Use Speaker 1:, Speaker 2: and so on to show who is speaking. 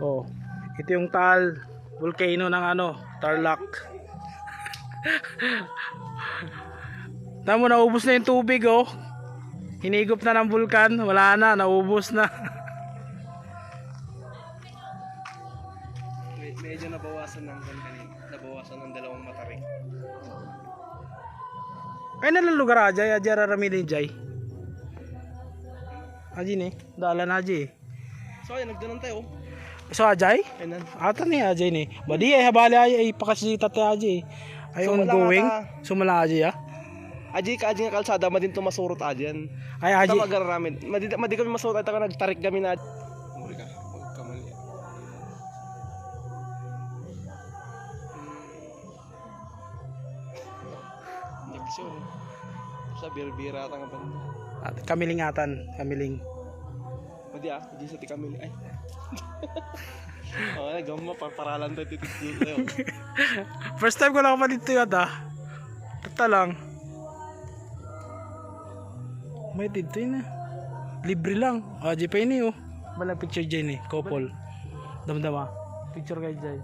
Speaker 1: Oh, ito yung tal volcano ng ano, Tarlac. Tamo naubos na yung tubig oh. Hinigop na ng bulkan, wala na, naubos na.
Speaker 2: Med- medyo nabawasan ng kanina. Nabawasan ng dalawang mataring.
Speaker 1: Ay nalang lugar ajay, ajay raramilin jay. Aji ni, dala na aji.
Speaker 2: So ayun, nagdanan tayo.
Speaker 1: So ajay? Ata ni ajay ni. Badi ay habali ay ay pakasita te ajay. Ay
Speaker 2: So,
Speaker 1: ongoing. Sumala ajay ah.
Speaker 2: Aji ka aji nga kalsada madin to masurot ajan.
Speaker 1: Ay
Speaker 2: Aji.
Speaker 1: ajay.
Speaker 2: Tama gararamid. Madi madi kami masurot at nagtarik kami na. Muli ka. Huwag ka mali. Nagsun. Sa birbira ata nga banda.
Speaker 1: At kamilingatan, kamiling.
Speaker 2: Madi ah, di sa ti kami. Ay. Oh, nagama parparalan tayo titik dito.
Speaker 1: First time ko lang pa dito yata. Tata lang. May dito yun ah. Libre lang. Ajay pa yun eh oh. Balang picture dyan eh, couple. Damdama. Picture kayo dyan.